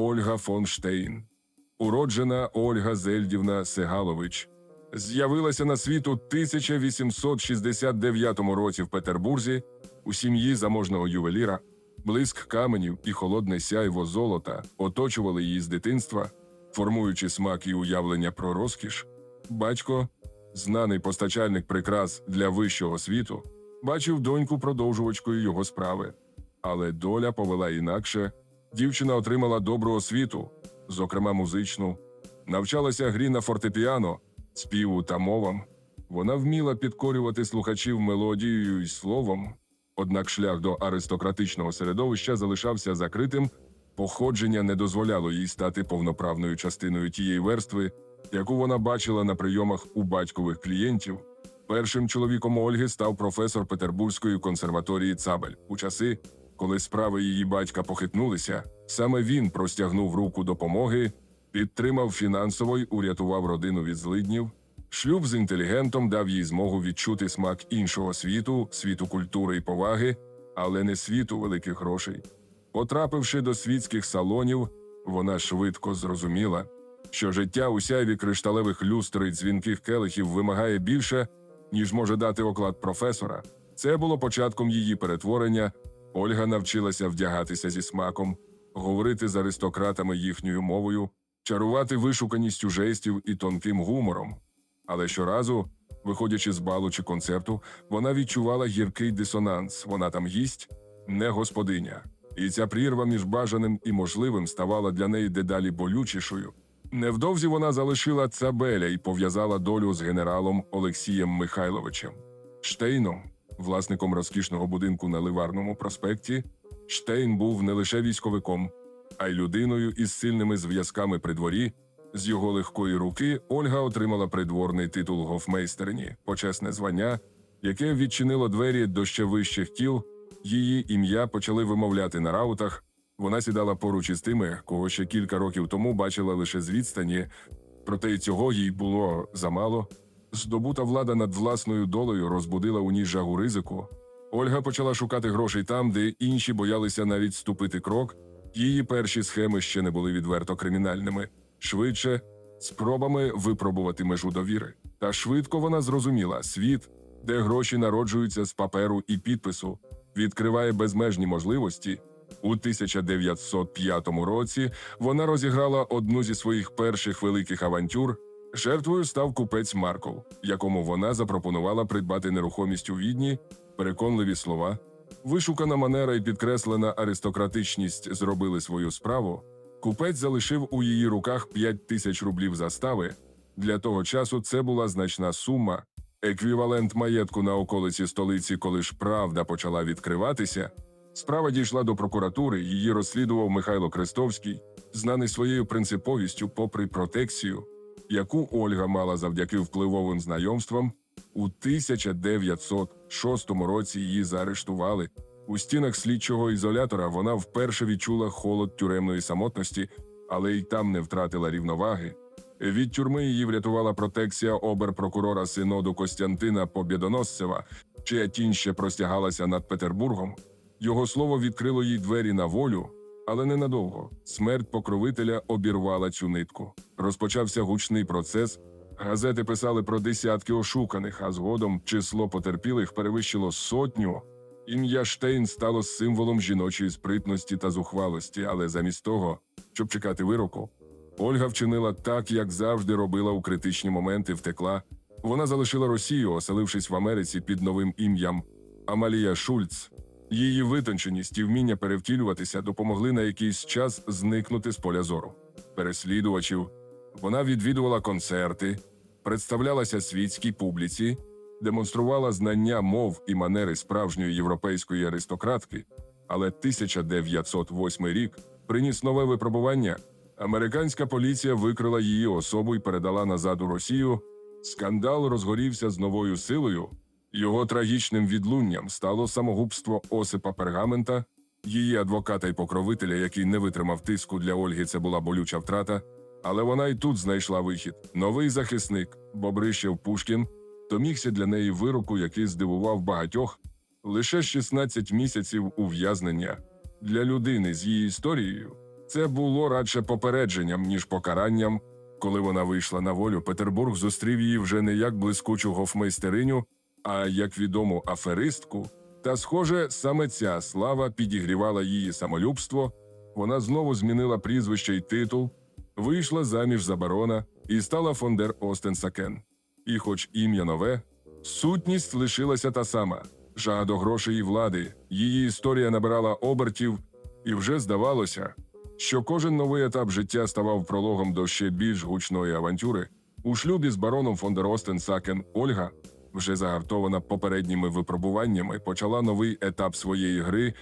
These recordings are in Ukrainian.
Ольга фон Штейн, уроджена Ольга Зельдівна Сегалович. З'явилася на світ у 1869 році в Петербурзі у сім'ї заможного ювеліра. Блиск каменів і холодне сяйво золота оточували її з дитинства, формуючи смак і уявлення про розкіш. Батько, знаний постачальник прикрас для вищого світу, бачив доньку продовжувачкою його справи. Але доля повела інакше. Дівчина отримала добру освіту, зокрема музичну, навчалася грі на фортепіано, співу та мовам. Вона вміла підкорювати слухачів мелодією і словом, однак шлях до аристократичного середовища залишався закритим, походження не дозволяло їй стати повноправною частиною тієї верстви, яку вона бачила на прийомах у батькових клієнтів. Першим чоловіком Ольги став професор Петербурзької консерваторії Цабель. У часи, коли справи її батька похитнулися, саме він простягнув руку допомоги, підтримав фінансово й урятував родину від злиднів. Шлюб з інтелігентом дав їй змогу відчути смак іншого світу, світу культури і поваги, але не світу великих грошей. Потрапивши до світських салонів, вона швидко зрозуміла, що життя у сяйві кришталевих люстр і дзвінких келихів вимагає більше, ніж може дати оклад професора. Це було початком її перетворення. Ольга навчилася вдягатися зі смаком, говорити з аристократами їхньою мовою, чарувати вишуканістю жестів і тонким гумором. Але щоразу, виходячи з балу чи концерту, вона відчувала гіркий дисонанс. Вона там гість, не господиня. І ця прірва між бажаним і можливим ставала для неї дедалі болючішою. Невдовзі вона залишила Цабеля і пов'язала долю з генералом Олексієм Михайловичем. Штейном, власником розкішного будинку на Ливарному проспекті, Штейн був не лише військовиком, а й людиною із сильними зв'язками при дворі. З його легкої руки Ольга отримала придворний титул гофмейстерні, почесне звання, яке відчинило двері до ще вищих кіл. Її ім'я почали вимовляти на раутах. Вона сідала поруч із тими, кого ще кілька років тому бачила лише з відстані, проте й цього їй було замало. Здобута влада над власною долею розбудила у ній жагу ризику. Ольга почала шукати грошей там, де інші боялися навіть ступити крок. Її перші схеми ще не були відверто кримінальними. Швидше спробами випробувати межу довіри. Та швидко вона зрозуміла світ, де гроші народжуються з паперу і підпису, відкриває безмежні можливості. У 1905 році вона розіграла одну зі своїх перших великих авантюр. Жертвою став купець Марков, якому вона запропонувала придбати нерухомість у відні, переконливі слова. Вишукана манера і підкреслена аристократичність зробили свою справу. Купець залишив у її руках 5 тисяч рублів застави. Для того часу це була значна сума. Еквівалент маєтку на околиці столиці, коли ж правда почала відкриватися. Справа дійшла до прокуратури, її розслідував Михайло Крестовський, знаний своєю принциповістю, попри протекцію, яку Ольга мала завдяки впливовим знайомствам. У 1906 році її заарештували. У стінах слідчого ізолятора вона вперше відчула холод тюремної самотності, але й там не втратила рівноваги. Від тюрми її врятувала протекція оберпрокурора синоду Костянтина Побєдоносцева, чия тінь ще простягалася над Петербургом. Його слово відкрило їй двері на волю, але ненадовго. Смерть покровителя обірвала цю нитку. Розпочався гучний процес. Газети писали про десятки ошуканих, а згодом число потерпілих перевищило сотню. Ім'я Штейн стало символом жіночої спритності та зухвалості, але замість того, щоб чекати вироку, Ольга вчинила так, як завжди робила у критичні моменти, втекла. Вона залишила Росію, оселившись в Америці під новим ім'ям Амалія Шульц. Її витонченість і вміння перевтілюватися допомогли на якийсь час зникнути з поля зору. Переслідувачів вона відвідувала концерти, представлялася світській публіці, демонструвала знання мов і манери справжньої європейської аристократки. Але 1908 рік приніс нове випробування. Американська поліція викрила її особу і передала назад у Росію. Скандал розгорівся з новою силою. Його трагічним відлунням стало самогубство Осипа Пергамента, її адвоката й покровителя, який не витримав тиску для Ольги. Це була болюча втрата. Але вона й тут знайшла вихід. Новий захисник Бобрищев Пушкін домігся для неї вироку, який здивував багатьох лише 16 місяців ув'язнення для людини з її історією. Це було радше попередженням, ніж покаранням. Коли вона вийшла на волю, Петербург зустрів її вже не як блискучу гофмейстериню, а як відому аферистку. Та, схоже, саме ця слава підігрівала її самолюбство. Вона знову змінила прізвище й титул, вийшла заміж за барона і стала фондер Остенсакен. І, хоч ім'я нове, сутність лишилася та сама: жага до грошей і влади. Її історія набирала обертів, і вже здавалося, що кожен новий етап життя ставав прологом до ще більш гучної авантюри. У шлюбі з бароном фон дер Остен-Сакен Ольга, вже загартована попередніми випробуваннями, почала новий етап своєї гри.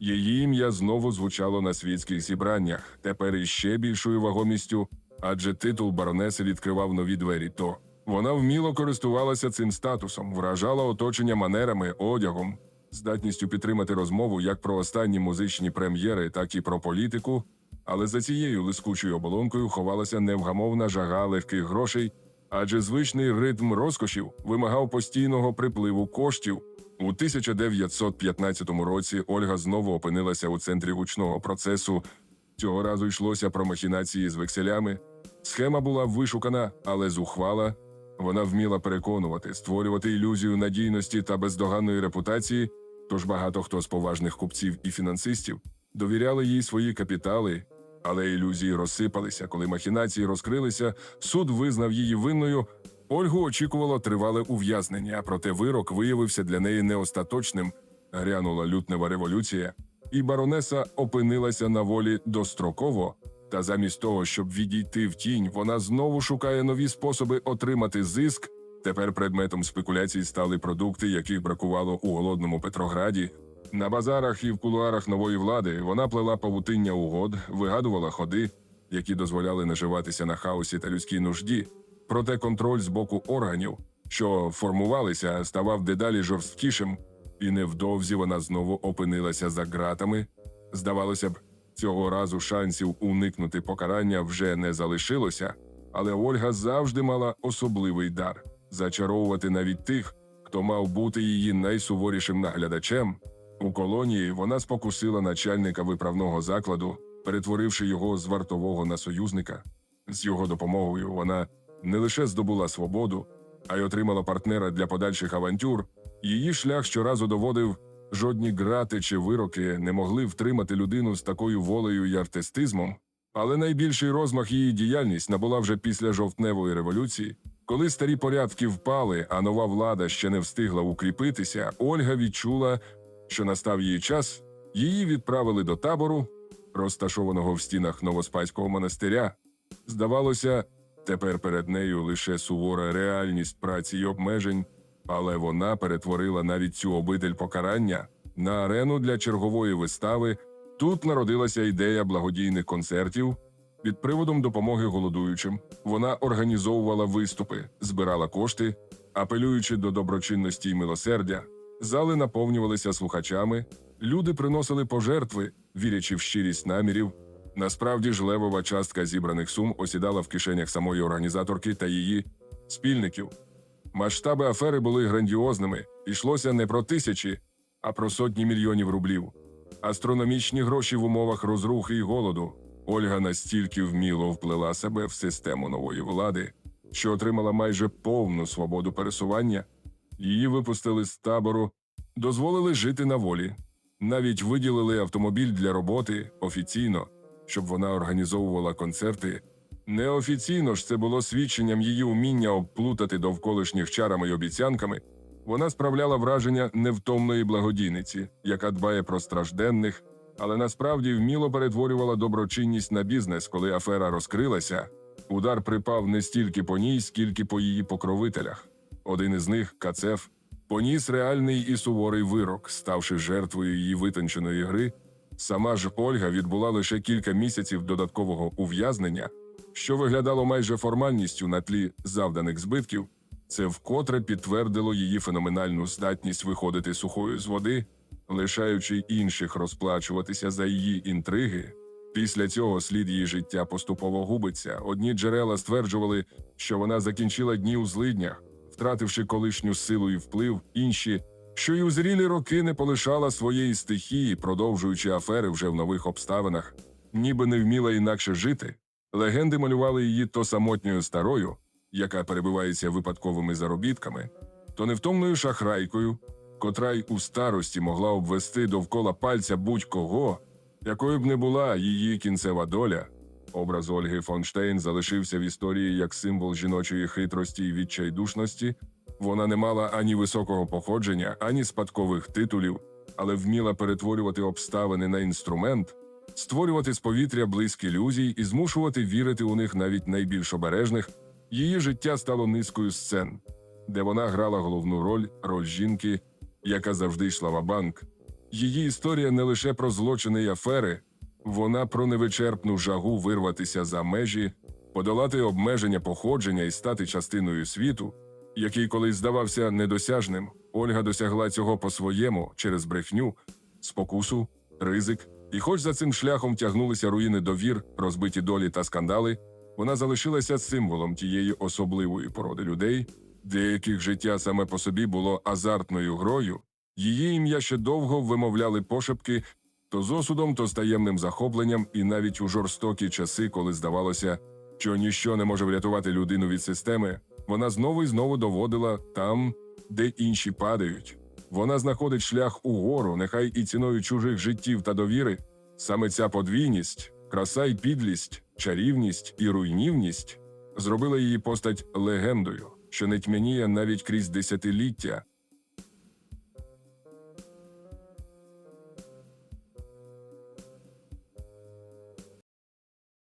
Її ім'я знову звучало на світських зібраннях, тепер із ще більшою вагомістю, адже титул баронеси відкривав нові двері. То вона вміло користувалася цим статусом, вражала оточення манерами, одягом, здатністю підтримати розмову як про останні музичні прем'єри, так і про політику. Але за цією лискучою оболонкою ховалася невгамовна жага легких грошей, адже звичний ритм розкошів вимагав постійного припливу коштів. У 1915 році Ольга знову опинилася у центрі гучного процесу. Цього разу йшлося про махінації з векселями. Схема була вишукана, але зухвала. Вона вміла переконувати, створювати ілюзію надійності та бездоганної репутації. Тож багато хто з поважних купців і фінансистів довіряли їй свої капітали, але ілюзії розсипалися. Коли махінації розкрилися, суд визнав її винною. Ольгу очікувало тривале ув'язнення, проте вирок виявився для неї неостаточним. Грянула лютнева революція, і баронеса опинилася на волі достроково. Та замість того, щоб відійти в тінь, вона знову шукає нові способи отримати зиск. Тепер предметом спекуляцій стали продукти, яких бракувало у голодному Петрограді. На базарах і в кулуарах нової влади вона плела павутиння угод, вигадувала ходи, які дозволяли наживатися на хаосі та людській нужді. Проте контроль з боку органів, що формувалися, ставав дедалі жорсткішим, і невдовзі вона знову опинилася за ґратами. Здавалося б, цього разу шансів уникнути покарання вже не залишилося, але Ольга завжди мала особливий дар зачаровувати навіть тих, хто мав бути її найсуворішим наглядачем. У колонії вона спокусила начальника виправного закладу, перетворивши його з вартового на союзника. З його допомогою вона не лише здобула свободу, а й отримала партнера для подальших авантюр. Її шлях щоразу доводив, жодні грати чи вироки не могли втримати людину з такою волею і артистизмом. Але найбільший розмах її діяльність набула вже після жовтневої революції. Коли старі порядки впали, а нова влада ще не встигла укріпитися, Ольга відчула, що настав її час, її відправили до табору, розташованого в стінах Новоспаського монастиря. Здавалося, тепер перед нею лише сувора реальність праці й обмежень, але вона перетворила навіть цю обитель покарання на арену для чергової вистави. Тут народилася ідея благодійних концертів. Під приводом допомоги голодуючим вона організовувала виступи, збирала кошти, апелюючи до доброчинності й милосердя. Зали наповнювалися слухачами, люди приносили пожертви, вірячи в щирість намірів. Насправді ж левова частка зібраних сум осідала в кишенях самої організаторки та її спільників. Масштаби афери були грандіозними, йшлося не про тисячі, а про сотні мільйонів рублів. Астрономічні гроші в умовах розрухи і голоду. Ольга настільки вміло вплела себе в систему нової влади, що отримала майже повну свободу пересування. Її випустили з табору, дозволили жити на волі, навіть виділили автомобіль для роботи офіційно, щоб вона організовувала концерти. Неофіційно ж це було свідченням її уміння обплутати довколишніх чарами й обіцянками. Вона справляла враження невтомної благодійниці, яка дбає про стражденних, але насправді вміло перетворювала доброчинність на бізнес, коли афера розкрилася. Удар припав не стільки по ній, скільки по її покровителях. Один із них, Кацеф, поніс реальний і суворий вирок, ставши жертвою її витонченої гри. Сама ж Ольга відбула лише кілька місяців додаткового ув'язнення, що виглядало майже формальністю на тлі завданих збитків. Це вкотре підтвердило її феноменальну здатність виходити сухою з води, лишаючи інших розплачуватися за її інтриги. Після цього слід її життя поступово губиться. Одні джерела стверджували, що вона закінчила дні у злиднях, втративши колишню силу і вплив, інші, що й у зрілі роки не полишала своєї стихії, продовжуючи афери вже в нових обставинах. ніби не вміла інакше жити, легенди малювали її то самотньою старою, яка перебивається випадковими заробітками, то невтомною шахрайкою, котра й у старості могла обвести довкола пальця будь-кого, якою б не була її кінцева доля. Образ Ольги Фонштейн залишився в історії як символ жіночої хитрості і відчайдушності. Вона не мала ані високого походження, ані спадкових титулів, але вміла перетворювати обставини на інструмент, створювати з повітря близькі ілюзій і змушувати вірити у них навіть найбільш обережних. Її життя стало низкою сцен, де вона грала головну роль роль жінки, яка завжди йшла в банк. Її історія не лише про злочини й афери, вона про невичерпну жагу вирватися за межі, подолати обмеження походження і стати частиною світу, який колись здавався недосяжним. Ольга досягла цього по-своєму через брехню, спокусу, ризик. І хоч за цим шляхом тягнулися руїни довір, розбиті долі та скандали, вона залишилася символом тієї особливої породи людей, для яких життя саме по собі було азартною грою. Її ім'я ще довго вимовляли пошепки то з осудом, то з таємним захопленням, і навіть у жорстокі часи, коли здавалося, що ніщо не може врятувати людину від системи, вона знову і знову доводила там, де інші падають. Вона знаходить шлях угору, нехай і ціною чужих життів та довіри. Саме ця подвійність, краса й підлість, чарівність і руйнівність зробила її постать легендою, що не тьмяніє навіть крізь десятиліття.